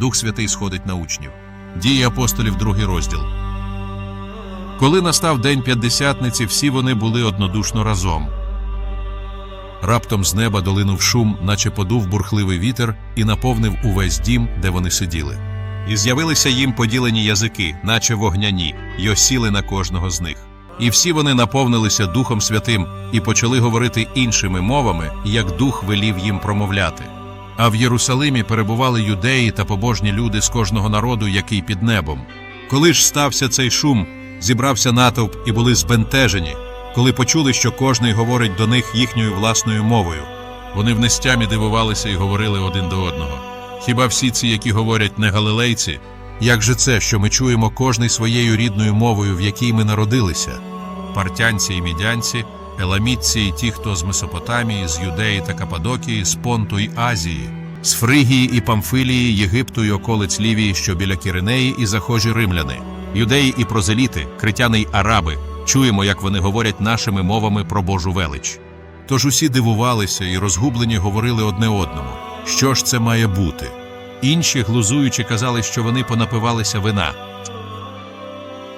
Дух Святий сходить на учнів. Дії апостолів, другий розділ. Коли настав день п'ятдесятниці, всі вони були однодушно разом. Раптом з неба долинув шум, наче подув бурхливий вітер, і наповнив увесь дім, де вони сиділи. І з'явилися їм поділені язики, наче вогняні, й осіли на кожного з них. І всі вони наповнилися Духом Святим і почали говорити іншими мовами, як дух велів їм промовляти. А в Єрусалимі перебували юдеї та побожні люди з кожного народу, який під небом. Коли ж стався цей шум, зібрався натовп і були збентежені, коли почули, що кожний говорить до них їхньою власною мовою. Вони в нестямі дивувалися і говорили один до одного. Хіба всі ці, які говорять не галилейці? Як же це, що ми чуємо кожний своєю рідною мовою, в якій ми народилися? Партянці і мідянці, еламітці і ті, хто з Месопотамії, з Юдеї та Кападокії, з Понту й Азії, з Фригії і Памфилії, Єгипту й околиць Лівії, що біля Киринеї, і захожі римляни, юдеї і прозеліти, критяни й араби, чуємо, як вони говорять нашими мовами про Божу велич. Тож усі дивувалися і розгублені говорили одне одному, що ж це має бути. Інші, глузуючи, казали, що вони понапивалися вина.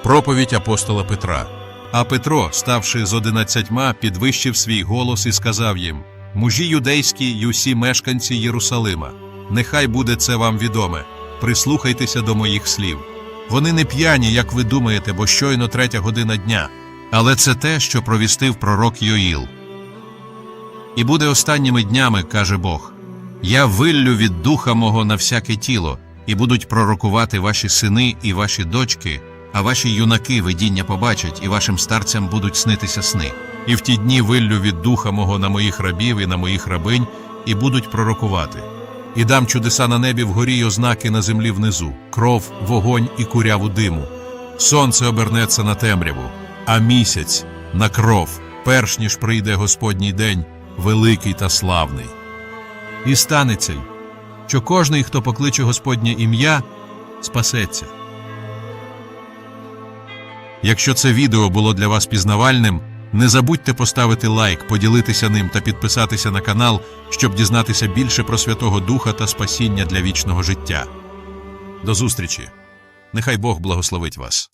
Проповідь апостола Петра. А Петро, ставши з одинадцятьма, підвищив свій голос і сказав їм: Мужі юдейські й усі мешканці Єрусалима, нехай буде це вам відоме, прислухайтеся до моїх слів. Вони не п'яні, як ви думаєте, бо щойно третя година дня. Але це те, що провістив пророк Йоїл. І буде останніми днями, каже Бог. Я виллю від духа мого на всяке тіло, і будуть пророкувати ваші сини і ваші дочки, а ваші юнаки видіння побачать, і вашим старцям будуть снитися сни. І в ті дні виллю від духа мого на моїх рабів і на моїх рабинь, і будуть пророкувати. І дам чудеса на небі вгорі й ознаки на землі внизу, кров, вогонь і куряву диму. Сонце обернеться на темряву, а місяць на кров, перш ніж прийде Господній день, великий та славний. І станеться, що кожний, хто покличе Господнє ім'я, спасеться. Якщо це відео було для вас пізнавальним, не забудьте поставити лайк, поділитися ним та підписатися на канал, щоб дізнатися більше про Святого Духа та спасіння для вічного життя. До зустрічі! Нехай Бог благословить вас.